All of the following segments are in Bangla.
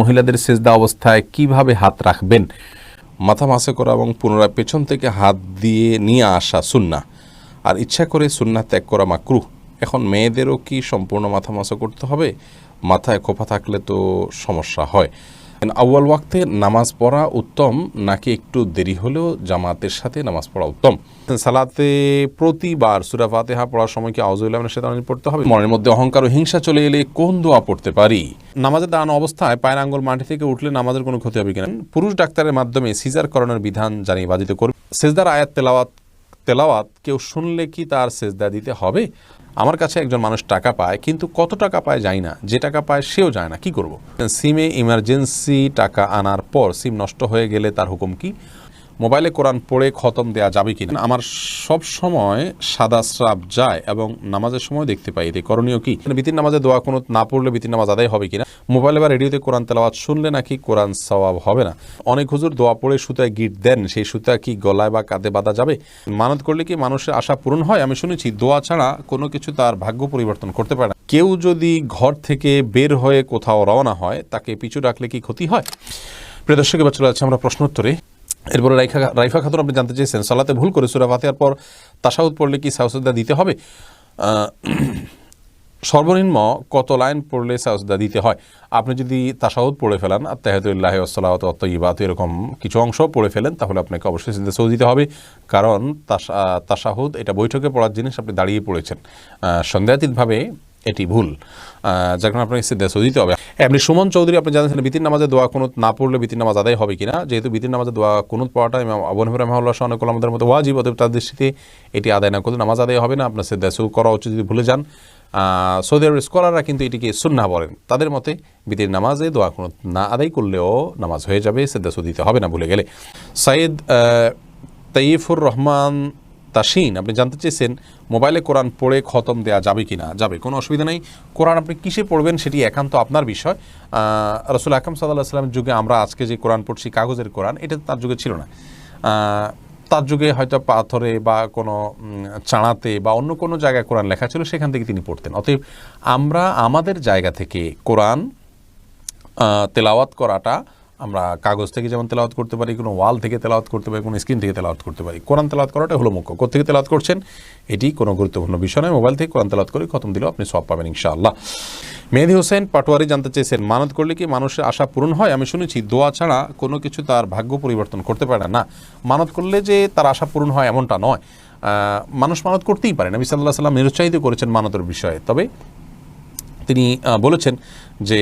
মহিলাদের সেজদা অবস্থায় কীভাবে হাত রাখবেন? মাথা মাসে করা এবং পুনরায় পেছন থেকে হাত দিয়ে নিয়ে আসা সুন্না আর ইচ্ছা করে সুন্না ত্যাগ করা মাকরু এখন মেয়েদেরও কি সম্পূর্ণ মাথা মাসা করতে হবে? মাথায় খোপা থাকলে তো সমস্যা হয়। আউয়াল ওয়াক্তে নামাজ পড়া উত্তম নাকি একটু দেরি হলেও জামাতের সাথে নামাজ পড়া উত্তম? সালাতে প্রতিবার সুরা ফাতেহা পড়ার সময় কি আউজুল্লাহ সেটা পড়তে হবে? মনের মধ্যে অহংকার ও হিংসা চলে এলে কোন দোয়া পড়তে পারি? নামাজের দাঁড়ানো অবস্থায় পায়ের আঙ্গুল মাটি থেকে উঠলে নামাজের কোনো ক্ষতি হবে কিনা? পুরুষ ডাক্তারের মাধ্যমে সিজার করানোর বিধান জানিয়ে বাধিত করবে সেজদার আয়াত তেলাওয়াত তেলাওয়াত কেউ শুনলে কি তার সেজদা দিতে হবে? আমার কাছে একজন মানুষ টাকা পায়, কিন্তু কত টাকা পায় যায় না। যে টাকা পায় সেও যায় না, কি করব? সিমে ইমার্জেন্সি টাকা আনার পর সিম নষ্ট হয়ে গেলে তার হুকুম কি? মোবাইলে কোরআন পড়ে খতম দেয়া যাবে কি না আমার সব সময় সাদা স্রাব যায় এবং নামাজের সময় দেখতে পাই, এতে করণীয় কি? বিতির নামাজে দোয়া কোনো না পড়লে বিতির নামাজ আদায় হবে কিনা? মোবাইলে বা রেডিওতে কোরআন তেলাওয়াত শুনলে নাকি কোরআন সওয়াব হবে না। অনেক হুজুর দোয়া পড়ে সুতায় গিট দেন, সেই সুতা কি গলায় বা কাঁধে বাঁধা যাবে? মানত করলে কি মানুষের আশা পূরণ হয়? আমি শুনেছি দোয়া ছাড়া কোনো কিছু তার ভাগ্য পরিবর্তন করতে পারে না। কেউ যদি ঘর থেকে বের হয়ে কোথাও রওনা হয়, তাকে পিছু ডাকলে কি ক্ষতি হয়? প্রিয় দর্শক, এবার চলে যাচ্ছে আমরা প্রশ্নোত্তরে। এরপরে রাইফা রাইফা খাতুন, আপনি জানতে চেয়েছেন, সালাতে ভুল করে সুরা ফাতেহার পর তাসাউদ পড়লে কি সাউসুদ্দা দিতে হবে? সর্বনিম্ন কত লাইন পড়লে সাউসদা দিতে হয়? আপনি যদি তাসাউদ পড়ে ফেলেন আর তাহেদুল্লাহ আসসালাত অতইবাত এরকম কিছু অংশ পড়ে ফেলেন, তাহলে আপনাকে অবশ্যই সিদ্ধা সৌ দিতে হবে। কারণ তাসা তাসাহুদ এটা বৈঠকে পড়ার জিনিস, আপনি দাঁড়িয়ে পড়েছেন। সন্দেহাতীতভাবে এটি ভুল। যার কারণে আপনাকে সিদ্ধা দিতে হবে। এমনি সুমন চৌধুরী, আপনি জানেন বিতির নামাজে দোয়া কুনুত না পড়লে বিতির নামাজ আদায় হবে কিনা? যেহেতু বিতির নামাজে দোয়া কুনুত পড়াটা ইমাম আবু হানিফা রাহমাহুল্লাহ সহ অনেক আমাদের মতো ওয়াজিব, অতএব তার দৃষ্টিতে এটি আদায় না করলে নামাজ আদায় হবে না। আপনার সিদ্ধা করা উচিত যদি ভুলে যান। সৌদি আরবের স্কলাররা কিন্তু এটিকে সুন্না বলেন। তাদের মতে বিতির নামাজে দোয়া কোনো না আদায় করলেও নামাজ হয়ে যাবে সিদ্ধা সৌ দিতে হবে না ভুলে গেলে। সাইদ তাইফুর রহমান তাসিন, আপনি জানতে চেয়েছেন মোবাইলে কোরআন পড়ে খতম দেয়া যাবে কি না যাবে, কোনো অসুবিধা নেই। কোরআন আপনি কিসে পড়বেন সেটি একান্ত আপনার বিষয়। রসুল আকরম সাল্লাহ সাল্লামের যুগে আমরা আজকে যে কোরআন পড়ছি, কাগজের কোরআন, এটা তার যুগে ছিল না। তার যুগে হয়তো পাথরে বা কোনো চাঁড়াতে বা অন্য কোনো জায়গায় কোরআন লেখা ছিল, সেখান থেকে তিনি পড়তেন। অতএব আমরা আমাদের জায়গা থেকে কোরআন তেলাওয়াত করাটা, আমরা কাগজ থেকে যেমন তেলাওয়াত করতে পারি, কোনো ওয়াল থেকে তেলাওয়াত করতে পারি, কোনো স্ক্রিন থেকে তেলাওয়াত করতে পারি। কোরআন তেলাওয়াত করাটা হলো মুখ্য। কোথেকে তেলাওয়াত করছেন? এটি কোনো গুরুত্বপূর্ণ বিষয় নয়। মোবাইল থেকে কোরআন তেলাওয়াত করে খতম দিলেও আপনি সব পাবেন, ইনশাআল্লাহ। মেহেদি হোসেন পাটোয়ারি জানতে চেয়েছেন, মানত করলে কি মানুষের আশা পূরণ হয়? আমি শুনেছি, দোয়া ছাড়া কোনো কিছু তার ভাগ্য পরিবর্তন করতে পারে না। মানত করলে যে তার আশা পূরণ হয় এমনটা নয়। মানুষ মানত করতেই পারে। নবী সাল্লাহ সাল্লাম নিরুৎসাহিত করেছেন মানতের বিষয়ে। তবে তিনি বলেছেন যে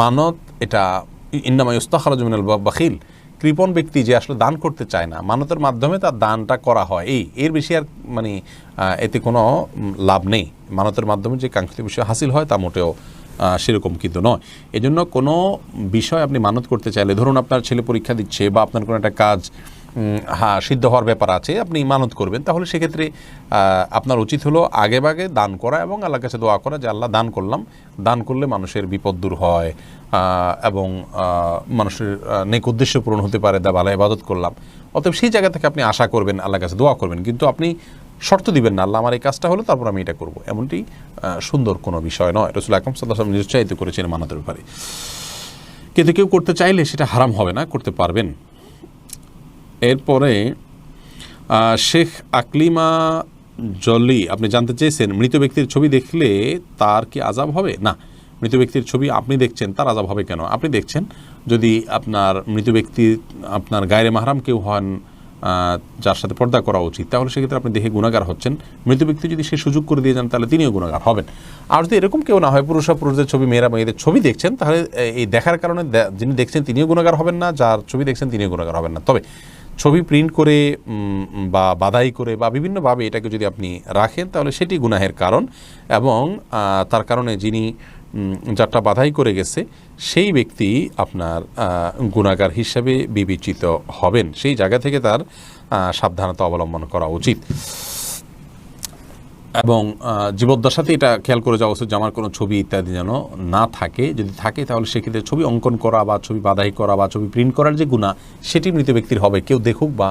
মানত এটা ইন্নামা ইস্তাখারাজমিনাল বাখিল। কৃপণ ব্যক্তি যে আসলে দান করতে চায় না, মানতের মাধ্যমে তার দানটা করা হয়। এই, এর বেশি আর মানে এতে কোনো লাভ নেই। মানতের মাধ্যমে যে কাঙ্ক্ষিত বিষয় হাসিল হয় তা মোটেও সেরকম কিন্তু নয়। এজন্য কোনো বিষয় আপনি মানত করতে চাইলে, ধরুন আপনার ছেলে পরীক্ষা দিচ্ছে বা আপনার কোনো একটা কাজ হ্যাঁ সিদ্ধ হওয়ার ব্যাপার আছে, আপনি মানত করবেন। তাহলে সেক্ষেত্রে আপনার উচিত হলো আগে ভাগে দান করা এবং আল্লাহর কাছে দোয়া করা যে, আল্লাহ দান করলাম। দান করলে মানুষের বিপদ দূর হয়। এবং মানুষের নেক উদ্দেশ্য পূরণ হতে পারে দা ভালো ইবাদত করলাম। অতএব সেই জায়গা থেকে আপনি আশা করবেন, আল্লাহর কাছে দোয়া করবেন। কিন্তু আপনি শর্ত দিবেন না, আল্লাহ আমার এই কাজটা হলো, তারপর আমি এটা করব। এমনটি সুন্দর কোনো বিষয় নয়। রসুল আকরম সাল্লাহ নিরুৎসাহিত করেছেন মানতের ব্যাপারে। কিন্তু কেউ করতে চাইলে সেটা হারাম হবে না, করতে পারবেন। এরপরে শেখ আকলিমা জলি, আপনি জানতে চেয়েছেন, মৃত ব্যক্তির ছবি দেখলে তার কি আজাব হবে? না, মৃত ব্যক্তির ছবি আপনি দেখছেন, তার আজাব হবে কেন? আপনি দেখছেন, যদি আপনার মৃত ব্যক্তি, আপনার গায়ের মাহারাম কেউ হন যার সাথে পর্দা করা উচিত, তাহলে সেক্ষেত্রে আপনি দেখে গুণাগার হচ্ছেন। মৃত ব্যক্তি যদি সে সুযোগ করে দিয়ে যান, তাহলে তিনিও গুণাগার হবেন। আর যদি এরকম কেউ না হয় পুরুষরা পুরুষদের ছবি, মেয়েরা মেয়েদের ছবি দেখছেন, তাহলে এই দেখার কারণে যিনি দেখছেন, তিনিও গুণাগার হবেন না, যার ছবি দেখছেন, তিনিও গুণাগার হবেন না। তবে ছবি প্রিন্ট করে বা বাধাই করে, বা বিভিন্নভাবে এটাকে যদি আপনি রাখেন, তাহলে সেটি গুনাহের কারণ এবং তার কারণে যিনি যারটা বাধাই করে গেছে, সেই ব্যক্তি আপনার গুণাগার হিসাবে বিবেচিত হবেন। সেই জায়গা থেকে তার সাবধানতা অবলম্বন করা উচিত। এবং জীবদ্দশাতে এটা খেয়াল করে যাওয়া উচিত যে আমার কোনো ছবি ইত্যাদি যেন না থাকে। যদি থাকে তাহলে সেক্ষেত্রে ছবি অঙ্কন করা বা ছবি বাধাই করা বা ছবি প্রিন্ট করার যে গুণা, সেটি মৃত ব্যক্তির হবে। কেউ দেখুক বা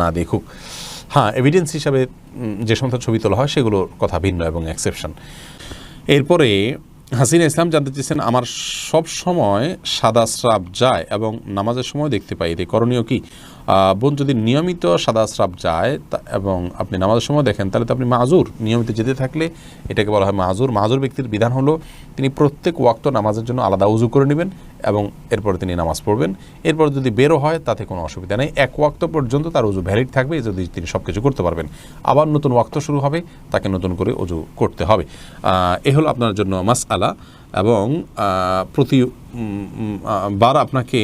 না দেখুক। হ্যাঁ এভিডেন্স হিসাবে যে সমস্ত ছবি তোলা হয় সেগুলোর কথা ভিন্ন এবং এক্সেপশন এরপরে হাসিনা ইসলাম জানতে চেয়েছেন, আমার সব সময় সাদা স্রাব যায় এবং নামাজের সময় দেখতে পাই। এতে করণীয় কি? বোন যদি নিয়মিত সাদা স্রাব যায় এবং আপনি নামাজের সময় দেখেন, তাহলে তো আপনি মাজুর নিয়মিত যেতে থাকলে এটাকে বলা হয় মাজুর মাজুর ব্যক্তির বিধান হলো তিনি প্রত্যেক ওয়াক্ত নামাজের জন্য আলাদা উজু করে নেবেন এবং এরপর তিনি নামাজ পড়বেন। এরপর যদি বেরো হয়, তাতে কোনো অসুবিধা নেই। এক ওয়াক্ত পর্যন্ত তার উজু ভ্যালিড থাকবে যদি তিনি সব কিছু করতে পারবেন। আবার নতুন ওয়াক্ত শুরু হবে, তাকে নতুন করে উজু করতে হবে। এ হলো আপনার জন্য মাস আলা এবং প্রতি বার আপনাকে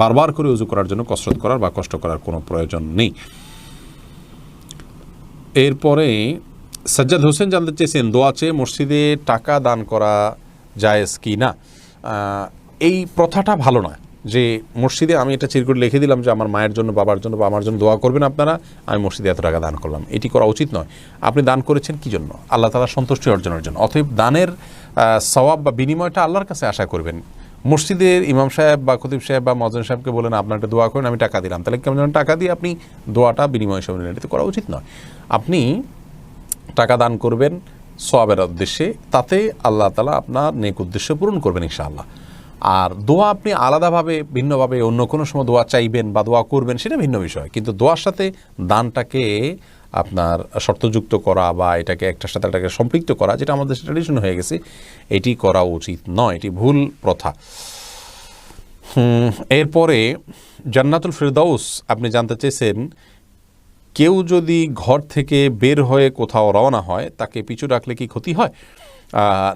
বারবার করে উজু করার জন্য কসরত করার বা কষ্ট করার কোনো প্রয়োজন নেই। এরপরে, সাজ্জাদ হোসেন জানতে চেয়েছেন দোয়াচে মসজিদে টাকা দান করা যায় কি না এই প্রথাটা ভালো না যে মসজিদে আমি এটা চিরকুট লিখে দিলাম যে আমার মায়ের জন্য, বাবার জন্য বা আমার জন্য দোয়া করবেন আপনারা, আমি মসজিদে এত টাকা দান করলাম। এটি করা উচিত নয়। আপনি দান করেছেন কি জন্য? আল্লাহ তালা সন্তুষ্টি অর্জনের জন্য। অতএব দানের সওয়াব বা বিনিময়টা আল্লাহর কাছে আশা করবেন। মসজিদের ইমাম সাহেব বা খতিব সাহেব বা মজন সাহেবকে বলেন আপনার একটা দোয়া করেন, আমি টাকা দিলাম। তাহলে কেমন যেন টাকা দিয়ে আপনি দোয়াটা বিনিময় হিসেবে নিলেন। এটা করা উচিত নয়। আপনি টাকা দান করবেন সোয়াবের উদ্দেশ্যে, তাতে আল্লাহ তালা আপনার নেক উদ্দেশ্য পূরণ করবেন ইনশাআল্লাহ। আর দোয়া আপনি আলাদাভাবে, ভিন্নভাবে অন্য কোনো সময় দোয়া চাইবেন বা দোয়া করবেন সেটা ভিন্ন বিষয়। কিন্তু দোয়ার সাথে দানটাকে আপনার শর্তযুক্ত করা বা এটাকে একটার সাথে একটাকে সম্পৃক্ত করা, যেটা আমাদের ট্রেডিশন হয়ে গেছে, এটি করা উচিত নয়, এটি ভুল প্রথা। এরপরে জান্নাতুল ফেরদাউস, আপনি জানতে চেয়েছেন, কেউ যদি ঘর থেকে বের হয়ে কোথাও রওনা হয়, তাকে পিছু রাখলে কি ক্ষতি হয়?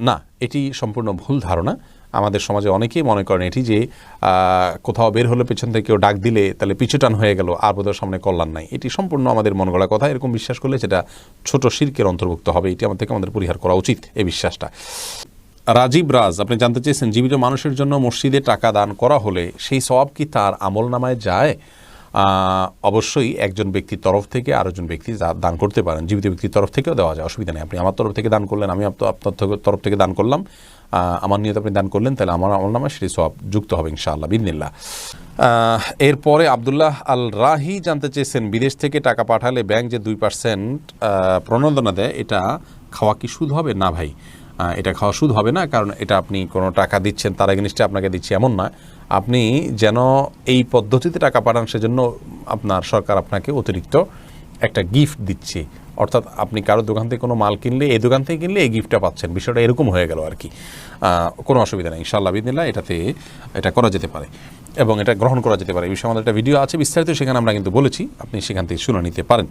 না, এটি সম্পূর্ণ ভুল ধারণা। আমাদের সমাজে অনেকেই মনে করেন এটি যে কোথাও বের হলে পেছন থেকে কেউ ডাক দিলে তাহলে পিছুটান হয়ে গেল, আর বোধহয় সামনে কল্যাণ নাই। এটি সম্পূর্ণ আমাদের মন গড়া কথা। এরকম বিশ্বাস করলে সেটা ছোট শির্কের অন্তর্ভুক্ত হবে। এটি আমাদের আমাদের পরিহার করা উচিত এই বিশ্বাসটা। রাজীব রাজ, আপনি জানতে চেয়েছেন, জীবিত মানুষের জন্য মসজিদে টাকা দান করা হলে সেই সব কি তার আমল নামায় যায়? অবশ্যই একজন ব্যক্তির তরফ থেকে আরেকজন ব্যক্তি দান করতে পারেন, জীবিত ব্যক্তির তরফ থেকেও দেওয়া যায়, অসুবিধা নেই। আপনি আমার তরফ থেকে দান করলেন, আমি আপ- আপনার তরফ থেকে দান করলাম। আমার নিয়ত আপনি দান করলেন, তাহলে আমার আমার নামে সেটি সব যুক্ত হবে ইনশাআল্লাহ বিদিনিল্লাহ এরপরে আবদুল্লাহ আল রাহি জানতে চেয়েছেন, বিদেশ থেকে টাকা পাঠালে ব্যাংক যে দুই পার্সেন্ট প্রণোদনা দেয়, এটা খাওয়া কি সুদ হবে? না ভাই এটা খাওয়া সুদ হবে না, কারণ এটা আপনি কোনো টাকা দিচ্ছেন, তার এগেনিস্টে আপনাকে দিচ্ছে, এমন নয়। আপনি যেন এই পদ্ধতিতে টাকা পাঠান, সেজন্য আপনার সরকার আপনাকে অতিরিক্ত একটা গিফট দিচ্ছে। অর্থাৎ আপনি কারও দোকান থেকে কোনো মাল কিনলে, এই দোকান থেকে কিনলে এই গিফটটা পাচ্ছেন। বিষয়টা এরকম হয়ে গেল আর কি। কোনো অসুবিধা নেই। ইনশাআল্লাহ বিদিনিল্লাহ এটাতে এটা করা যেতে পারে এবং এটা গ্রহণ করা যেতে পারে। এই বিষয়ে আমাদের একটা ভিডিও আছে, বিস্তারিত সেখানে আমরা কিন্তু বলেছি। আপনি সেখান থেকে শুনে নিতে পারেন।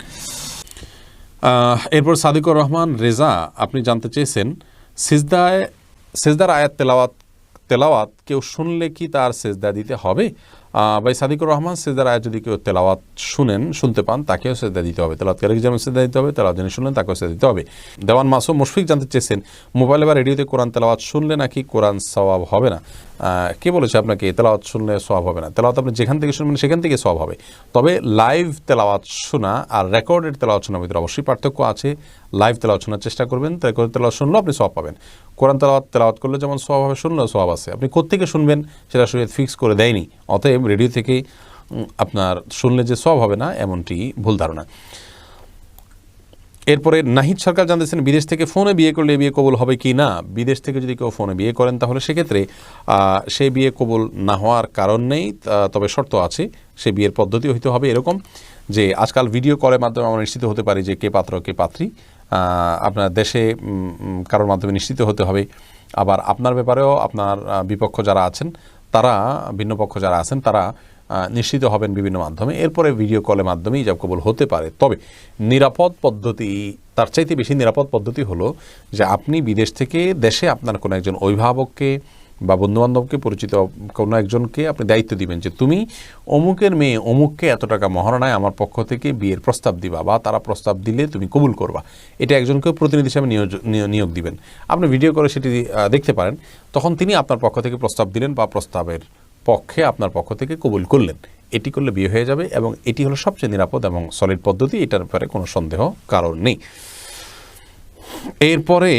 এরপর সাদিকুর রহমান, রেজা, আপনি জানতে চেয়েছেন, সিজদায়, সিজদার আয়াত তেলাওয়াত তেলাওয়াত কেউ শুনলে কি তার সেজদা দিতে হবে? ভাই সাদিকুর রহমান সেজদার আয়াত যদি কেউ তেলাওয়াত শুনেন, শুনতে পান, তাকেও সেজদা দিতে হবে। তেলাওয়াত কেন যেমন সেজদা দিতে হবে, তেলাওয়াত যিনি শুনলেন, তাকেও সেজদা দিতে হবে। দেওয়ান মাসুম মুশফিক জানতে চেয়েছেন, মোবাইলে বা রেডিওতে কোরআন তেলাওয়াত শুনলে নাকি কোরআন সওয়াব হবে না? কে বলেছে আপনাকে, তেলাওয়াত শুনলে সওয়াব হবে না? তেলাওয়াত আপনি যেখান থেকে শুনবেন, সেখান থেকে সওয়াব হবে। তবে লাইভ তেলাওয়াত শোনা আর রেকর্ডেড তেলাওয়াত শোনার ভিতরে অবশ্যই পার্থক্য আছে। লাইভ তেলাওয়াত শোনার চেষ্টা করবেন রেকর্ড তেলাওয়াত শুনলেও আপনি সওয়াব পাবেন। কোরআন তেলাওয়াত তেলাওয়াত করলে যেমন সওয়াব হবে, শুনলেও সওয়াব আছে। আপনি কোত্থেকে শুনবেন সেটা শরীয়ত ফিক্স করে দেয়নি। অতএব রেডিও থেকে আপনার শুনলে যে সব হবে না, এমনটি ভুল ধারণা। এরপরে নাহিদ সরকার জানতেছেন, বিদেশ থেকে ফোনে বিয়ে করলে বিয়ে কবুল হবে কি না? বিদেশ থেকে যদি কেউ ফোনে বিয়ে করেন, তাহলে সেক্ষেত্রে সে বিয়ে কবুল না হওয়ার কারণ নেই তবে শর্ত আছে, সে বিয়ের পদ্ধতি হইতে হবে এরকম যে, আজকাল ভিডিও কলের মাধ্যমে আমরা নিশ্চিত হতে পারি যে, কে পাত্র, কে পাত্রী আপনার দেশে কারোর মাধ্যমে নিশ্চিত হতে হবে। আবার আপনার ব্যাপারেও আপনার বিপক্ষ যারা আছেন, তারা, ভিন্ন পক্ষ যারা আছেন, তারা নিশ্চিত হবেন বিভিন্ন মাধ্যমে। এরপরে ভিডিও কলের মাধ্যমে ইজাব কবুল হতে পারে। তবে নিরাপদ পদ্ধতি, তার চাইতে বেশি নিরাপদ পদ্ধতি হলো যে আপনি বিদেশ থেকে দেশে আপনার কোনো একজন অভিভাবককে বা বন্ধুবান্ধবকে পরিচিত কোনো একজনকে আপনি দায়িত্ব দিবেন যে তুমি অমুকের মেয়ে, অমুককে এত টাকা মহারণায় আমার পক্ষ থেকে বিয়ের প্রস্তাব দিবা বা তারা প্রস্তাব দিলে তুমি কবুল করবা। এটা একজনকে প্রতিনিধি হিসাবে নিয়োগ দিবেন। আপনি ভিডিও করে সেটি দেখতে পারেন। তখন তিনি আপনার পক্ষ থেকে প্রস্তাব দিলেন বা প্রস্তাবের পক্ষে আপনার পক্ষ থেকে কবুল করলেন। এটি করলে বিয়ে হয়ে যাবে এবং এটি হলো সবচেয়ে নিরাপদ এবং সলিড পদ্ধতি। এটার ব্যাপারে কোনো সন্দেহ কারণ নেই। এরপরে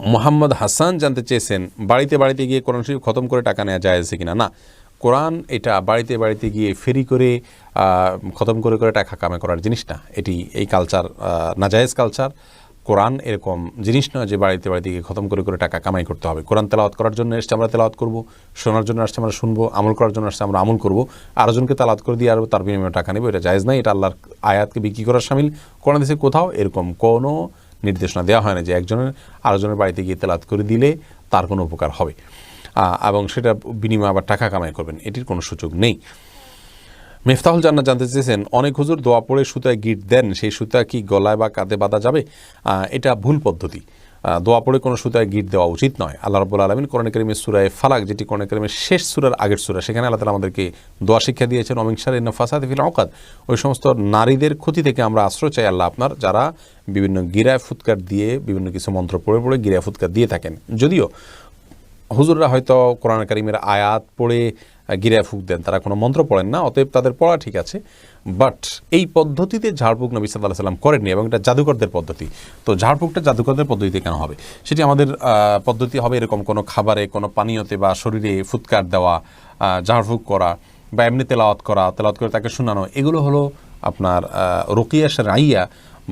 মোহাম্মদ হাসান জানতে চেয়েছেন, বাড়িতে বাড়িতে গিয়ে কোরআন শরীফ খতম করে টাকা নেওয়া যায় কিনা? না, কোরআন এটা বাড়িতে বাড়িতে গিয়ে ফেরি করে খতম করে করে টাকা কামে করার জিনিস না। এটি এই কালচার নাজায়েজ কালচার কোরআন এরকম জিনিস নয় যে বাড়িতে বাড়িতে গিয়ে খতম করে করে টাকা কামাই করতে হবে। কোরআন তেলাওয়াত করার জন্য এসছে আমরা তেলাওয়াত করব, শোনার জন্য আসছে আমরা শুনব, আমল করার জন্য আসছে আমরা আমল করব। আরেকজনকে তালাত করে দিয়ে আর তার বিনিময়ে টাকা নেব, এটা জায়েজ নাই এটা আল্লাহর আয়াতকে বিক্রি করার সামিল। কোরআন দেশে কোথাও এরকম কোনো নির্দেশনা দেওয়া হয় না যে একজনের আরেকজনের বাড়িতে গিয়ে তেলাত করে দিলে তার কোনো উপকার হবে। এবং সেটা বিনিময়ে আবার টাকা কামাই করবেন, এটির কোনো সুযোগ নেই। মেফতাহুল জান্নাত জানতে চেয়েছেন, অনেক হুজুর দোয়া পড়ে সুতায় গিট দেন, সেই সুতা কি গলায় বা কাঁধে বাঁধা যাবে? এটা ভুল পদ্ধতি। দোয়া পড়ে কোনো সুতায় গিট দেওয়া উচিত নয়। আল্লাহ রব্বুল আলমিন কোরআন করিমের সুরায় ফালাক, যেটি কোরআন করিমের শেষ সুরার আগের সুরা, সেখানে আল্লাহ তালা আমাদেরকে দোয়া শিক্ষা দিয়েছেন অমিংসার ইন্ন ফাসাদ ফিল অকাত ওই সমস্ত নারীদের ক্ষতি থেকে আমরা আশ্রয় চাই আল্লাহ আপনার, যারা বিভিন্ন গিরায় ফুৎকার দিয়ে, বিভিন্ন কিছু মন্ত্র পড়ে পড়ে গিরায় ফুৎকার দিয়ে থাকেন। যদিও হুজুররা হয়তো কোরআন কারিমের আয়াত পড়ে গিরায় ফুক দেন, তারা কোনো মন্ত্র পড়েন না, অতএব তাদের পড়া ঠিক আছে। বাট এই পদ্ধতিতে ঝাড়ফুঁক নবী সাল্লাহ সাল্লাম করেননি এবং এটা জাদুকরদের পদ্ধতি। তো ঝাড়ফুঁকটা জাদুকরদের পদ্ধতিতে কেন হবে? সেটি আমাদের পদ্ধতি হবে এরকম কোনো খাবারে, কোনো পানীয়তে বা শরীরে ফুৎকার দেওয়া ঝাড়ফুঁক করা বা এমনি তেলাওয়াত করা, তেলাওয়াত করে তাকে শোনানো, এগুলো হলো আপনার রকিয়া রাইয়া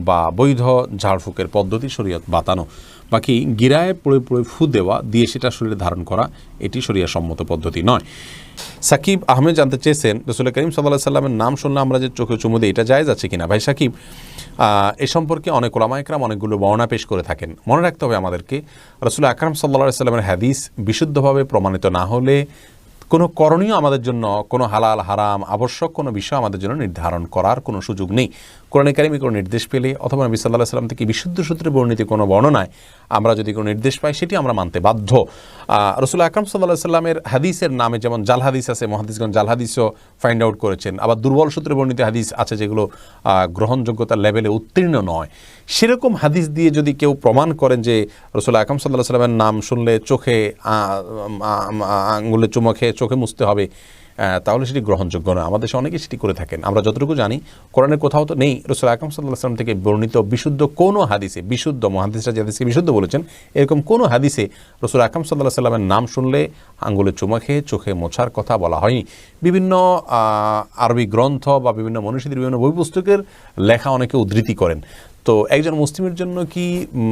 বা বৈধ ঝাড়ফুঁকের পদ্ধতি শরীয়ত বাতানো। বাকি গিরায় পড়ে পড়ে ফু দেওয়া দিয়ে সেটা শরীরে ধারণ করা, এটি শরিয়া সম্মত পদ্ধতি নয়। সাকিব আহমেদ জানতে চেয়েছেন রসুল করিম সাল্লাহ সাল্লামের নাম শুনলে আমরা যে চোখে চুমু দিই, এটা জায়েজ আছে কিনা? ভাই সাকিব এ সম্পর্কে অনেক ওলামা একরাম অনেকগুলো বর্ণনা পেশ করে থাকেন। মনে রাখতে হবে আমাদেরকে, রসুল আকরাম সাল্লা সাল্লামের হাদিস বিশুদ্ধভাবে প্রমাণিত না হলে কোনো করণীয় আমাদের জন্য কোনো হালাল, হারাম, আবশ্যক কোনো বিষয় আমাদের জন্য নির্ধারণ করার কোনো সুযোগ নেই। কোরআন কারিমে কোনো নির্দেশ পেলে অথবা নবী সাল্লাহ সাল্লাম থেকে বিশুদ্ধ সূত্রে বর্ণিত কোনো বর্ণনায় আমরা যদি কোনো নির্দেশ পাই সেটি আমরা মানতে বাধ্য। রসুল আকরাম সাল্লাহ সাল্লামের হাদিসের নামে যেমন জাল হাদিস আছে মহাদিসগঞ্জ জাল হাদিসও ফাইন্ড আউট করেছেন। আবার দুর্বল সূত্রে বর্ণিত হাদিস আছে যেগুলো গ্রহণযোগ্যতার লেভেলে উত্তীর্ণ নয়। সেরকম হাদিস দিয়ে যদি কেউ প্রমাণ করেন যে রসুল আকরাম সাল্লাহ সাল্লামের নাম শুনলে চোখে আহ, আম, আঙ্গুলে চুমো খেয়ে চোখে মুছতে হবে তাহলে সেটি গ্রহণযোগ্য নয় আমাদের দেশে অনেকে সেটি করে থাকেন। আমরা যতটুকু জানি, কোরআনের কোথাও তো নেই। রসুল আকরম সাল্লাহ সাল্লাম থেকে বর্ণিত বিশুদ্ধ কোনো হাদিসে, বিশুদ্ধ মহাদিসরা যে হাদিসকে বিশুদ্ধ বলেছেন, এরকম কোনো হাদিসে রসুল আকরম সাল্লাহ সাল্লামের নাম শুনলে আঙ্গুলে চুমা খেয়ে চোখে মোছার কথা বলা হয়নি। বিভিন্ন আরবি গ্রন্থ বা বিভিন্ন মনীষীদের বিভিন্ন বই পুস্তকের লেখা অনেকে উদ্ধৃতি করেন। তো একজন মুসলিমের জন্য কি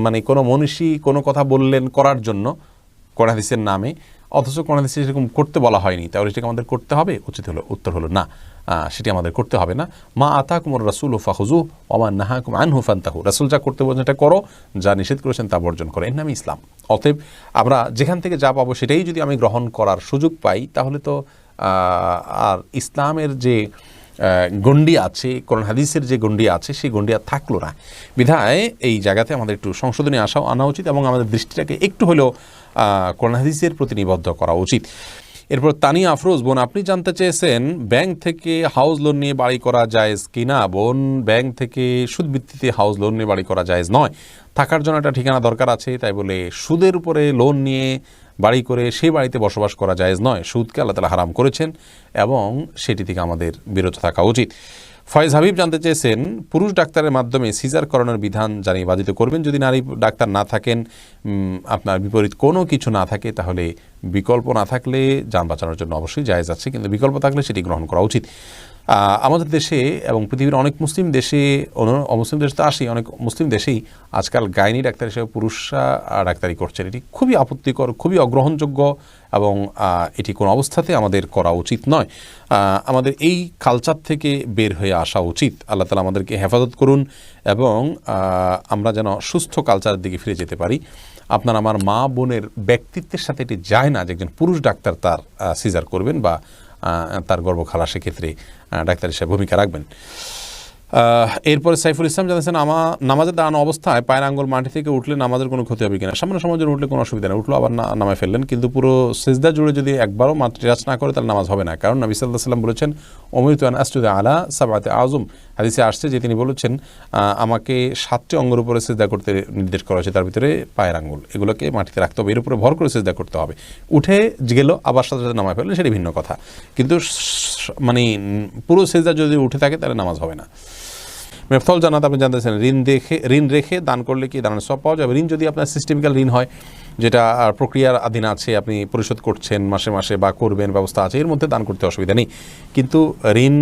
মানে কোনো মনীষী কোনো কথা বললেন করার জন্য কোরআন হাদিসের নামে অথচ কোরআন হাদিসে সেরকম করতে বলা হয়নি। তাহলে সেটাকে আমাদের করতে হবে? উচিত হলো, উত্তর হলো না। সেটি আমাদের করতে হবে না। মা আতা কুমর রাসুল ও ফাহুজু ওমান নাহা কুম আনহু ফান্তাহু। রাসুল যা করতে বলছেন এটা করো, যা নিষেধ করেছেন তা বর্জন করো। এর নামই ইসলাম। অতএব আমরা যেখান থেকে যা পাবো সেটাই যদি আমি গ্রহণ করার সুযোগ পাই, তাহলে তো আর ইসলামের যে গণ্ডি আছে, কোরআন হাদিসের যে গণ্ডি আছে, সেই গণ্ডি আর থাকল না। বিধায় এই জায়গাতে আমাদের একটু সংশোধনী আসাও আনা উচিত এবং আমাদের দৃষ্টিটাকে একটু হলেও কোরআন হাদিসের প্রতি নিবদ্ধ করা উচিত। এরপর তানি আফরোজ, বোন, আপনি জানতে চেয়েছেন, ব্যাংক থেকে হাউস লোন নিয়ে বাড়ি করা জায়েজ কিনা? বোন, ব্যাংক থেকে সুদ ভিত্তিতে হাউস লোন নিয়ে বাড়ি করা জায়েজ নয়। থাকার জন্য একটা ঠিকানা দরকার আছে, তাই বলে সুদের উপরে লোন নিয়ে বাড়ি করে সেই বাড়িতে বসবাস করা জায়েজ নয়। সুদকে আল্লাহ তালা হারাম করেছেন এবং সেটি থেকে আমাদের বিরত থাকা উচিত। ফয়েজ হাবিব জানতে চেয়েছেন, পুরুষ ডাক্তারের মাধ্যমে সিজার করানোর বিধান জানিয়ে বাধিত করবেন। যদি নারী ডাক্তার না থাকেন আপনার বিপরীত কোনো কিছু না থাকে, তাহলে বিকল্প না থাকলে যান বাঁচানোর জন্য অবশ্যই জায়জ আছে, কিন্তু বিকল্প থাকলে সেটি গ্রহণ করা উচিত। আমাদের দেশে এবং পৃথিবীর অনেক মুসলিম দেশে অমুসলিম দেশে তো আসি অনেক মুসলিম দেশেই আজকাল গাইনি ডাক্তার হিসেবে পুরুষরা ডাক্তারি করছেন। এটি খুবই আপত্তিকর, খুবই অগ্রহণযোগ্য এবং এটি কোনো অবস্থাতে আমাদের করা উচিত নয়। আমাদের এই কালচার থেকে বের হয়ে আসা উচিত। আল্লাহ তালা আমাদেরকে হেফাজত করুন এবং আমরা যেন সুস্থ কালচারের দিকে ফিরে যেতে পারি। আপনার আমার মা বোনের ব্যক্তিত্বের সাথে এটি যায় না যে একজন পুরুষ ডাক্তার তার সিজার করবেন বা তার গর্ব খালাসের ক্ষেত্রে ডাক্তার হিসেবে ভূমিকা রাখবেন। এরপরে সাইফুল ইসলাম জানাচ্ছেন আমা নামাজের দাঁড়ানো অবস্থায় পায়ের আঙ্গুল মাটি থেকে উঠলে নামাজের কোনো ক্ষতি হবে কিনা? সামান্য সময় জন্য উঠলে কোনো অসুবিধা নেই, উঠল আবার নামায় ফেললেন। কিন্তু পুরো সেজদা জুড়ে যদি একবারও মাতৃরাজ না করে, তাহলে নামাজ হবে না। কারণ নবী সাল্লাহ সাল্লাম বলেছেন অমৃত আস্তুদ আলা সাবাতে আজম হাদিসে আসছে যে তিনি বলেছেন আমাকে সাতটি অঙ্গের উপরে সেজদা করতে নির্দেশ করা হয়েছে, তার ভিতরে পায়ের আঙ্গুল, এগুলোকে মাটিতে রাখতে হবে। এর উপরে ভর করে সেজদা করতে হবে। উঠে গেল, আবার সাথে সাথে নামায় ফেললে সেটি ভিন্ন কথা। কিন্তু মানে পুরো সেজদা যদি উঠে থাকে, তাহলে নামাজ হবে না। মেফতল জানাত আপনি জানতেছেন। ঋণ দেখে ঋণ রেখে দান করলে কি দানের সব পাওয়া যাবে ঋণ যদি আপনার সিস্টেমিক্যাল ঋণ হয়, যেটা প্রক্রিয়ার আধীন আছে, আপনি পরিশোধ করছেন মাসে মাসে বা করবেন, ব্যবস্থা আছে, এর মধ্যে দান করতে অসুবিধা নেই। কিন্তু ঋণ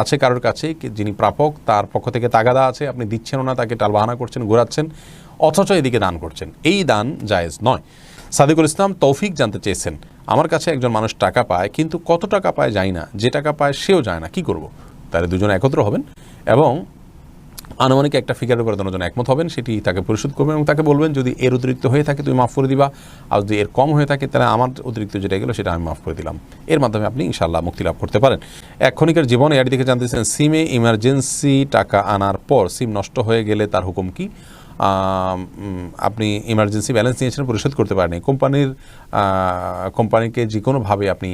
আছে কারোর কাছে যিনি প্রাপক, তার পক্ষ থেকে তাগাদা আছে, আপনি দিচ্ছেনও না, তাকে টালবাহানা করছেন, ঘোরাচ্ছেন, অথচ এদিকে দান করছেন। এই দান জায়েজ নয়। সাদিকুল ইসলাম তৌফিক জানতে চেয়েছেন, আমার কাছে একজন মানুষ টাকা পায়, কিন্তু কত টাকা পায় যায় না, যে টাকা পায় সেও যায় না, কি করব? তাহলে দুজন একত্র হবেন। এবং আনুমানিক একটা ফিগারের উপরে দুজন একমত হবেন, সেটি তাকে পরিশোধ করবেন এবং তাকে বলবেন, যদি এর অতিরিক্ত হয়ে থাকে, তুমি মাফ করে দিবা। আর যদি এর কম হয়ে থাকে, তাহলে আমার অতিরিক্ত যেটা গেলো সেটা আমি মাফ করে দিলাম। এর মাধ্যমে আপনি ইনশাল্লাহ মুক্তি লাভ করতে পারেন। এক ক্ষণিকের জীবনে এর দিকে জানতেছেন সিমে ইমার্জেন্সি টাকা আনার পর সিম নষ্ট হয়ে গেলে তার হুকুম কি? আপনি ইমার্জেন্সি ব্যালেন্স নিয়েছেন, পরিশোধ করতে পারেনি কোম্পানির কোম্পানিকে যে কোনোভাবে আপনি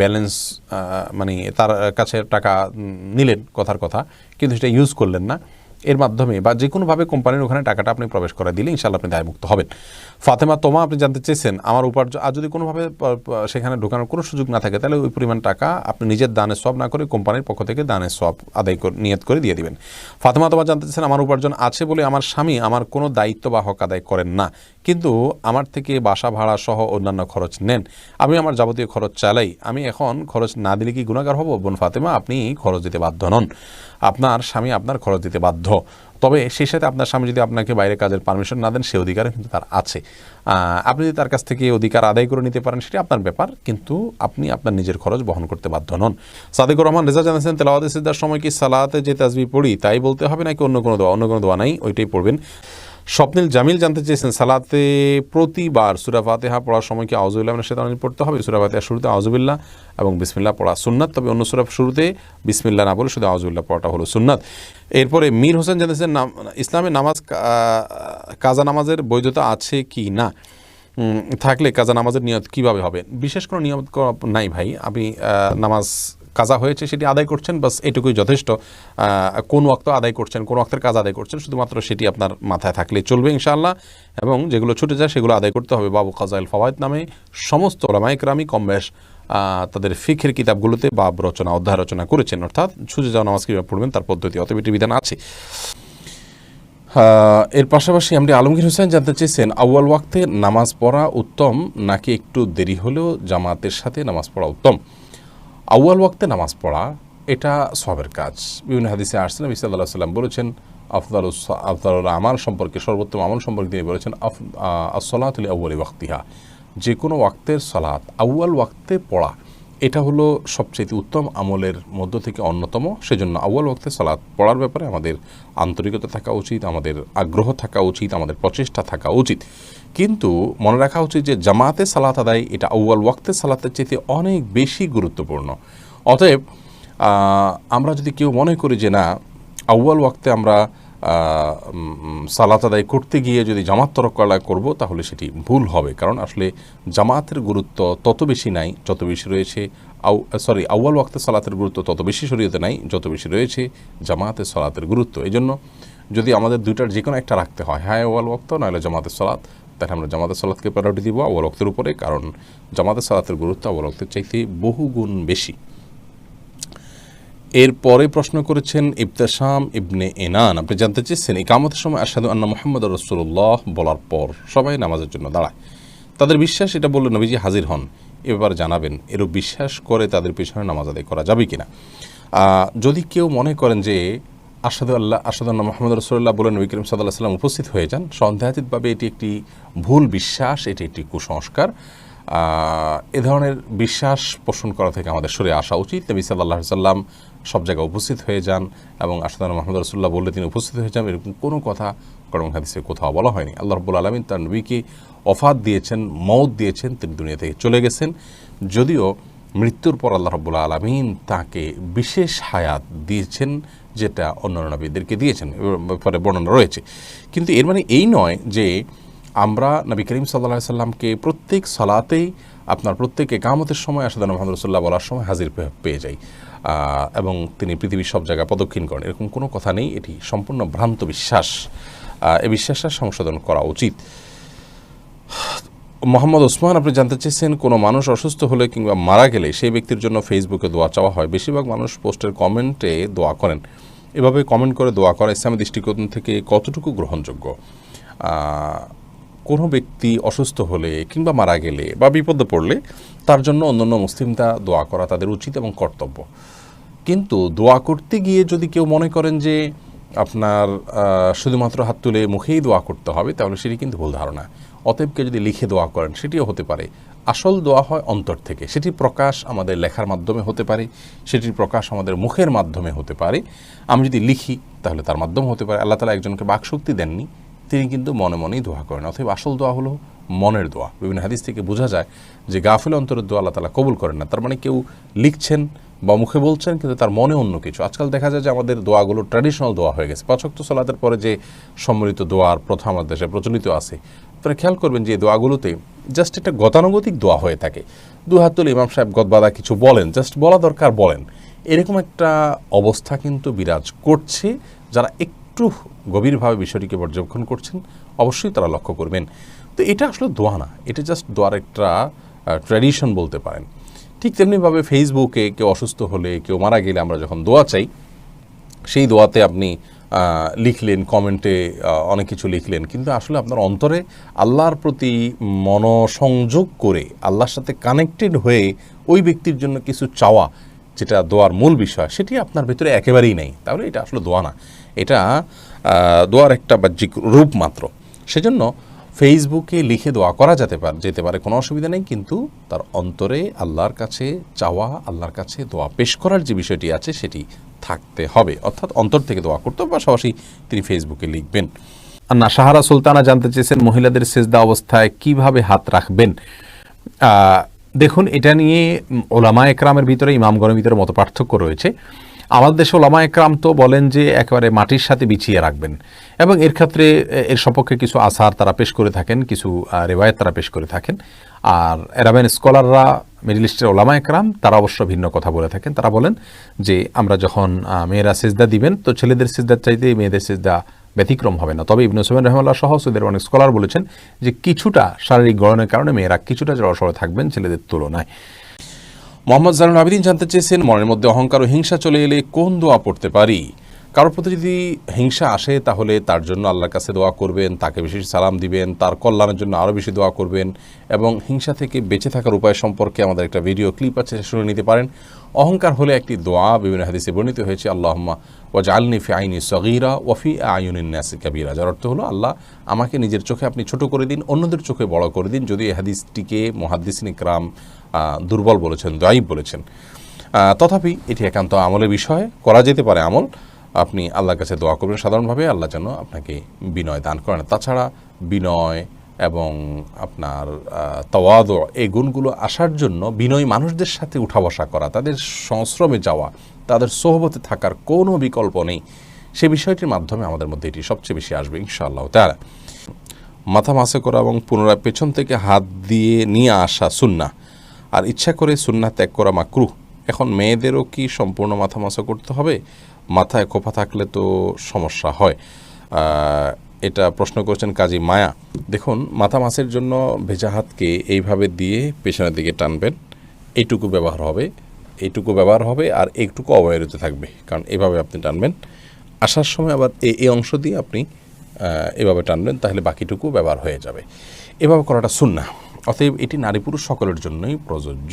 ব্যালেন্স মানে তার কাছে টাকা নিলেন কথার কথা, কিন্তু সেটা ইউজ করলেন না। এর মাধ্যমে বা যে কোনোভাবে কোম্পানির ওখানে টাকাটা আপনি প্রবেশ করে দিলে ইনশাল্লাহ আপনি দায়মুক্ত হবেন। ফাতেমা তোমা, আপনি জানতে চেয়েছেন, আমার উপার্জন, আর যদি কোনোভাবে সেখানে ঢোকানোর কোনো সুযোগ না থাকে, তাহলে ওই পরিমাণ টাকা আপনি নিজের দানের সব না করে কোম্পানির পক্ষ থেকে দানের সব আদায় করে, নিয়ত করে দিয়ে দিবেন। ফাতেমা তোমা জানতে চেয়েছেন, আমার উপার্জন আছে বলে আমার স্বামী আমার কোনো দায়িত্ব বা হক আদায় করেন না, কিন্তু আমার থেকে বাসা ভাড়া সহ অন্যান্য খরচ নেন। আমি আমার যাবতীয় খরচ চালাই। আমি এখন খরচ না দিলে কি গুণাগার হব? বোন ফাতেমা, আপনি খরচ দিতে বাধ্য নন। আপনার স্বামী আপনার খরচ দিতে বাধ্য। তবে সেই সাথে আপনার স্বামী যদি আপনাকে বাইরে কাজের পারমিশন না দেন, সে অধিকার কিন্তু তার আছে। আপনি যদি তার কাছ থেকে অধিকার আদায় করে নিতে পারেন, সেটি আপনার ব্যাপার, কিন্তু আপনি আপনার নিজের খরচ বহন করতে বাধ্য নন। সাদেকুর রহমান, রেজা জানিয়েছেন তেলাওয়াদ সিদ্ধার সময় কি সালাতে যে তাজবি পড়ি, তাই বলতে হবে নাকি অন্য কোনো দোয়া? অন্য কোনো দোয়া নাই, ওইটাই পড়বেন। স্বপ্নিল জামিল জানতে চেয়েছেন, সালাতে প্রতিবার সুরা ফাতেহা পড়ার সময় কি আউজুবিল্লাহ সেটা পড়তে হবে? সুরা শুরুতে আউজুবিল্লাহ এবং বিসমিল্লা পড়া সুন্নাত, তবে অন্য সুরা শুরুতে বিসমিল্লা না বলে শুধু আউজুবিল্লাহ পড়াটা হলো সুন্নাত। এরপরে মীর হোসেন জানতেছেন, নাম, ইসলামে নামাজ কাজা নামাজের বৈধতা আছে কি না? থাকলে কাজা নামাজের নিয়ত কীভাবে হবে? বিশেষ কোনো নিয়ম নাই ভাই। আমি নামাজ কাজা হয়েছে সেটি আদায় করছেন, বাস এটুকুই যথেষ্ট। কোন ওয়াক্ত আদায় করছেন, কোন ওয়াক্তের কাজ আদায় করছেন, শুধুমাত্র সেটি আপনার মাথায় থাকলে চলবে ইনশাআল্লাহ। এবং যেগুলো ছুটে যায় সেগুলো আদায় করতে হবে বাবু কাজাইল ফওয়ায়দ নামে। সমস্ত ওলামাইকরামি কম বেশ তাদের ফিখের কিতাবগুলোতে বাব রচনা, অধ্যায় রচনা করেছেন। অর্থাৎ ছুটে যাওয়া নামাজ কীভাবে পড়বেন তার পদ্ধতি এটি বিধান আছে। এর পাশাপাশি আপনি আলমগীর হোসেন জানতে চেয়েছেন, আউয়াল ওয়াক্তে নামাজ পড়া উত্তম নাকি একটু দেরি হলেও জামাতের সাথে নামাজ পড়া উত্তম? আউয়াল ওয়াক্তে নামাজ পড়া, এটা সবের কাজ। বিভিন্ন হাদিসে আসছেন নবী সাল্লাহ সাল্লাম বলেছেন, আফদাল আফদাল আমার সম্পর্কে, সর্বোত্তম আমল সম্পর্কে তিনি বলেছেন, আফ আসলাতুল ওয়াক্তিহা। যে কোনো ওয়াক্তের সলাৎ আউয়াল ওয়াক্তে পড়া, এটা হলো সবচেয়ে উত্তম আমলের মধ্য থেকে অন্যতম। সেজন্য আউয়াল ওয়াক্তে সালাত পড়ার ব্যাপারে আমাদের আন্তরিকতা থাকা উচিত, আমাদের আগ্রহ থাকা উচিত, আমাদের প্রচেষ্টা থাকা উচিত। কিন্তু মনে রাখা উচিত যে জামাতে সালাত আদায়, এটা আউয়াল ওয়াক্তে সালাতের চেয়ে অনেক বেশি গুরুত্বপূর্ণ। অতএব আমরা যদি কেউ মনে করি যে না, আউয়াল ওয়াক্তে আমরা সালাত আদায় করতে গিয়ে যদি জামাত তরকালা করব, তাহলে সেটি ভুল হবে। কারণ আসলে জামাতের গুরুত্ব তত বেশি নাই, যত বেশি রয়েছে আউ, সরি, আউয়াল ওয়াক্তে সালাতের গুরুত্ব তত বেশি শরীয়তে নাই, যত বেশি রয়েছে জামাতের সালাতের গুরুত্ব। এই জন্য যদি আমাদের দুইটার যে কোনো একটা রাখতে হয় হ্যাঁ আউয়াল ওয়াক্ত নইলে জামাতের সালাত। তাহলে আমরা জামাতের সালাতকে প্রায়োরিটি দিব ওয়াক্তের উপরে, কারণ জামাতের সালাতের গুরুত্ব ওয়াক্তের চাইতে বহু গুণ বেশি। এরপরে প্রশ্ন করেছেন ইবতাসাম ইবনে এনান। আপনি জানতে চেয়েছেন ইকামতের সময় আসাদু আন্না মোহাম্মদ রসুল্লাহ বলার পর সবাই নামাজের জন্য দাঁড়ায়। তাদের বিশ্বাস, এটা বললে নবীজি হাজির হন। এ ব্যাপারে জানাবেন এরও বিশ্বাস করে তাদের পিছনে নামাজ আদায় করা যাবে কিনা। যদি কেউ মনে করেন যে আসাদু আল্লাহ আসাদু আল্লাহ মোহাম্মদ রসুল্লাহ বলে নবী করিম সাল্লাহ সাল্লাম উপস্থিত হয়ে যান। সন্দেহাতীতভাবে এটি একটি ভুল বিশ্বাস, এটি একটি কুসংস্কার। এ ধরনের বিশ্বাস পোষণ করা থেকে আমাদের সরে আসা উচিত। নবী সাল্লাহ সাল্লাম সব জায়গায় উপস্থিত হয়ে যান এবং আসাদান মোহাম্মদ রসুল্লাহ বললে তিনি উপস্থিত হয়ে যান। এরকম কোনো কথা করম হাদিসে কোথাও বলা হয়নি। আল্লাহ রব্বুল আলমিন তার নবীকে অফাত দিয়েছেন মৌত দিয়েছেন, তিনি দুনিয়া থেকে চলে গেছেন। যদিও মৃত্যুর পর আল্লাহ রব্বুল আলমিন তাকে বিশেষ হায়াত দিয়েছেন যেটা অন্যান্য নবীদেরকে দিয়েছেন ব্যাপারে বর্ণনা রয়েছে। কিন্তু এর মানে এই নয় যে আমরা নবী করিম সাল্লাহ সাল্লামকে প্রত্যেক সালাতেই আপনার প্রত্যেক একামতের সময় আসাদান মোহাম্মদ রসুল্লাহ বলার সময় হাজির পেয়ে যাই। এবং তিনি পৃথিবীর সব জায়গায় প্রদক্ষিণ করেন। এরকম কোনো কথা নেই, এটি সম্পূর্ণ ভ্রান্ত বিশ্বাস। এ বিশ্বাসটা সংশোধন করা উচিত। মোহাম্মদ ওসমান, আপনি জানতে চেয়েছেন, কোনো মানুষ অসুস্থ হলে কিংবা মারা গেলে সেই ব্যক্তির জন্য ফেসবুকে দোয়া চাওয়া হয়। বেশিরভাগ মানুষ পোস্টের কমেন্টে দোয়া করেন। এভাবে কমেন্ট করে দোয়া করা ইসলামী দৃষ্টিকোণ থেকে কতটুকু গ্রহণযোগ্য? কোনো ব্যক্তি অসুস্থ হলে কিংবা মারা গেলে বা বিপদে পড়লে তার জন্য অন্যান্য মুসলিমরা দোয়া করা তাদের উচিত এবং কর্তব্য। কিন্তু দোয়া করতে গিয়ে যদি কেউ মনে করেন যে আপনার শুধুমাত্র হাত তুলে মুখেই দোয়া করতে হবে, তাহলে সেটি কিন্তু ভুল ধারণা। অতএবকে যদি লিখে দোয়া করেন, সেটিও হতে পারে। আসল দোয়া হয় অন্তর থেকে। সেটি প্রকাশ আমাদের লেখার মাধ্যমে হতে পারে, সেটির প্রকাশ আমাদের মুখের মাধ্যমে হতে পারে। আমি যদি লিখি, তাহলে তার মাধ্যমে হতে পারে। আল্লাহ তালা একজনকে বাকশক্তি দেননি, তিনি কিন্তু মনে মনেই দোয়া করেন। অথবা আসল দোয়া হলো মনের দোয়া। বিভিন্ন হাদিস থেকে বোঝা যায় যে গাফিল অন্তরের দোয়া আল্লাহ তালা কবুল করেন না। তার মানে কেউ লিখছেন বা মুখে বলছেন, কিন্তু তার মনে অন্য কিছু। আজকাল দেখা যায় যে আমাদের দোয়াগুলো ট্র্যাডিশনাল দোয়া হয়ে গেছে। পাঁচক্ত সালাতের পরে যে সম্মিলিত দোয়ার প্রথা আমাদের দেশে প্রচলিত আছে, আপনারা খেয়াল করবেন যে দোয়াগুলোতে জাস্ট একটা গতানুগতিক দোয়া হয়ে থাকে। দু হাত তুলে ইমাম সাহেব গদবাদা কিছু বলেন, জাস্ট বলা দরকার বলেন। এরকম একটা অবস্থা কিন্তু বিরাজ করছে, যারা একটু গভীরভাবে বিষয়টিকে পর্যবেক্ষণ করছেন, অবশ্যই তারা লক্ষ্য করবেন। তো এটা আসলে দোয়া না, এটা জাস্ট দোয়ার একটা ট্র্যাডিশন বলতে পারেন। ঠিক তেমনিভাবে ফেসবুকে কেউ অসুস্থ হলে, কেউ মারা গেলে আমরা যখন দোয়া চাই, সেই দোয়াতে আপনি লিখলেন কমেন্টে অনেক কিছু লিখলেন। কিন্তু আসলে আপনার অন্তরে আল্লাহর প্রতি মনসংযোগ করে, আল্লাহর সাথে কানেক্টেড হয়ে ওই ব্যক্তির জন্য কিছু চাওয়া, যেটা দোয়ার মূল বিষয়, সেটি আপনার ভেতরে একেবারেই নেই। তাহলে এটা আসলে দোয়া না। এটা দোয়ার একটা বাহ্যিক রূপ মাত্র। সেজন্য ফেসবুকে লিখে দোয়া করা যেতে পারে যেতে পারে, কোনো অসুবিধা নেই। কিন্তু তার অন্তরে আল্লাহর কাছে চাওয়া, আল্লাহর কাছে দোয়া পেশ করার যে বিষয়টি আছে, সেটি থাকতে হবে। অর্থাৎ অন্তর থেকে দোয়া করতে হবে, পাশাপাশি তিনি ফেসবুকে লিখবেন। না সাহারা সুলতানা জানতে চেয়েছেন, মহিলাদের সেজদা অবস্থায় কীভাবে হাত রাখবেন? দেখুন, এটা নিয়ে ওলামা একরামের ভিতরে ইমামগণের ভিতরে মত পার্থক্য রয়েছে। আমাদের দেশে ওলামা একরাম তো বলেন যে একেবারে মাটির সাথে বিছিয়ে রাখবেন। এবং এর ক্ষেত্রে, এর সপক্ষে কিছু আসার তারা পেশ করে থাকেন, কিছু রেওয়ায়ত তারা পেশ করে থাকেন। আর এরাবেন স্কলাররা, মিডিল ইস্টের ওলামা একরাম, তারা অবশ্য ভিন্ন কথা বলে থাকেন। তারা বলেন যে, আমরা যখন মেয়েরা সেজদা দিবেন, তো ছেলেদের সেজদার চাইতে মেয়েদের সেজদা ব্যতিক্রম হবে না। তবে ইবনু সুমেন রহমাল্লাহ সহ সুদের অনেক স্কলার বলেছেন যে, কিছুটা শারীরিক গড়নের কারণে মেয়েরা কিছুটা জড়সড় থাকবেন ছেলেদের তুলনায়। মোহাম্মদ জানুল আবেদিন জানতে চেয়েছেন, মনের মধ্যে অহংকার ও হিংসা চলে এলে কোন দোয়া পড়তে পারি? কারোর প্রতি যদি হিংসা আসে, তাহলে তার জন্য আল্লাহর কাছে দোয়া করবেন, তাকে বেশি সালাম দিবেন, তার কল্যাণের জন্য আরও বেশি দোয়া করবেন এবং হিংসা থেকে বেঁচে থাকার উপায় সম্পর্কে আমাদের একটা ভিডিও ক্লিপ আছে শুনে নিতে পারেন। অহংকার হলে একটি দোয়া বিভিন্ন হাদিসে বর্ণিত হয়েছে, আল্লাহম্মা ওয়াজ আলনি ফি আইনি সগিরা ওয়াফি আয়ুনিন নাসি কাবিরা যার অর্থ হলো, আল্লাহ, আমাকে নিজের চোখে আপনি ছোট করে দিন, অন্যদের চোখে বড় করে দিন যদি এই হাদিসটিকে মহাদ্দিসিন ইকরাম দুর্বল বলেছেন, দায়ীব বলেছেন। তথাপি এটি একান্ত আমলের বিষয়, করা যেতে পারে আমল। আপনি আল্লাহর কাছে দোয়া করবেন। সাধারণভাবে আল্লাহ যেন আপনাকে বিনয় দান করেন। তাছাড়া বিনয় এবং আপনার তওয়াদ, এই গুণগুলো আসার জন্য বিনয়ী মানুষদের সাথে উঠা বসা করা, তাদের সংশ্রমে যাওয়া, তাদের সোহবতে থাকার কোনো বিকল্প নেই। সে বিষয়টির মাধ্যমে আমাদের মধ্যে এটি সবচেয়ে বেশি আসবে ইনশাআল্লাহ তারা মাথা মাসে করা এবং পুনরায় পেছন থেকে হাত দিয়ে নিয়ে আসা সুন্না আর ইচ্ছা করে সুন্না ত্যাগ করা মাকরু এখন মেয়েদেরও কি সম্পূর্ণ মাথা মাসা করতে হবে? মাথায় খোপা থাকলে তো সমস্যা হয়। এটা প্রশ্ন করছেন কাজী মায়া। দেখুন মাথা মাছের জন্য ভেজা হাতকে এইভাবে দিয়ে পেছনের দিকে টানবেন। এইটুকু ব্যবহার হবে, এইটুকু ব্যবহার হবে আর এইটুকু অবহেলিত থাকবে, কারণ এভাবে আপনি টানবেন। আসার সময় আবার এই অংশ দিয়ে আপনি এভাবে টানবেন, তাহলে বাকিটুকু ব্যবহার হয়ে যাবে। এভাবে করাটা সুন্না অতএব এটি নারী পুরুষ সকলের জন্যই প্রযোজ্য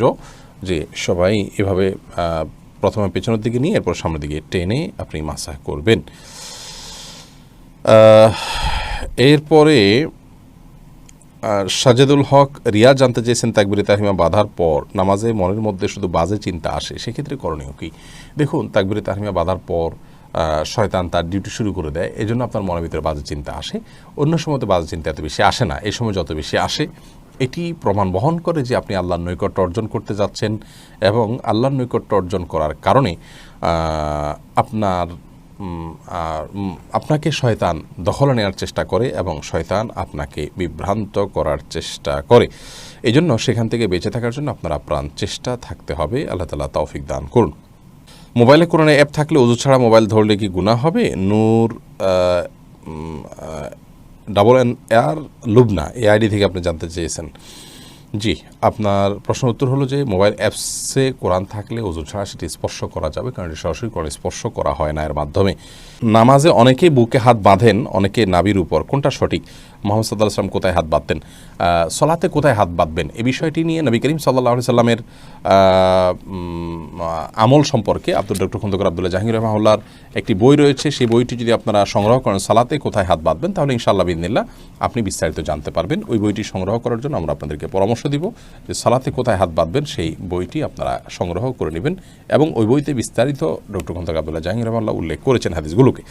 যে সবাই এভাবে প্রথমে পেছনের দিকে নিয়ে, এরপর সামনের দিকে টেনে আপনি মাসাহ করবেন। এরপরে সাজেদুল হক রিয়া জানতে চেয়েছেন তাকবিরে তাহিমা বাধার পর নামাজে মনের মধ্যে শুধু বাজে চিন্তা আসে, সেক্ষেত্রে করণীয় কি? দেখুন, তাকবিরে তাহিমা বাধার পর শয়তান তার ডিউটি শুরু করে দেয় এই জন্য আপনার মনের ভিতরে বাজে চিন্তা আসে। অন্য সময় তো বাজে চিন্তা এত বেশি আসে না এই সময় যত বেশি আসে এটি প্রমাণ বহন করে যে আপনি আল্লাহর নৈকট্য অর্জন করতে যাচ্ছেন এবং আল্লাহর নৈকট্য অর্জন করার কারণে আপনার আপনাকে শয়তান দখলে নেওয়ার চেষ্টা করে এবং শয়তান আপনাকে বিভ্রান্ত করার চেষ্টা করে। এই জন্য সেখান থেকে বেঁচে থাকার জন্য আপনার আপ্রাণ চেষ্টা থাকতে হবে। আল্লাহ তালা তৌফিক দান করুন। মোবাইলে কোরআনে অ্যাপ থাকলে উজু ছাড়া মোবাইল ধরলে কি গুণা হবে? Noor double N R Lubna এ আইডি থেকে আপনি জানতে চেয়েছেন। জি, আপনার প্রশ্ন উত্তর হলো যে, মোবাইল অ্যাপসে কোরআন থাকলে ওজন ছাড়া সেটি স্পর্শ করা যাবে, কারণ এটি সরাসরি কোরআন স্পর্শ করা হয় না এর মাধ্যমে। নামাজে অনেকেই বুকে হাত বাঁধেন, অনেকে নাবির উপর। কোনটা সঠিক? মোহাম্মদ সাল্লাহ সাল্লাম কোথায় হাত বাঁধতেন? সলাতে কোথায় হাত বাঁধবেন? এই বিষয়টি নিয়ে নবী করিম সাল্লাহ সাল্লামের আমল সম্পর্কে আব্দুল ডক্টর খন্দকার আবদুল্লাহ জাহাঙ্গীর রহমাউল্লার একটি বই রয়েছে। সেই বইটি যদি আপনারা সংগ্রহ করেন সালাতে কোথায় হাত বাঁধবেন, তাহলে ইনশাআল্লাহ বিদিনিল্লাহ আপনি বিস্তারিত জানতে পারবেন। ওই বইটি সংগ্রহ করার জন্য আমরা আপনাদেরকে পরামর্শ দিব যে সালাতে কোথায় হাত বাঁধবেন, সেই বইটি আপনারা সংগ্রহ করে নেবেন এবং ওই বইতে বিস্তারিত ডক্টর খন্দকার আবদুল্লাহ জাহাঙ্গীর রহমাল্লাহ উল্লেখ করেছেন হাদিসগুলোকে।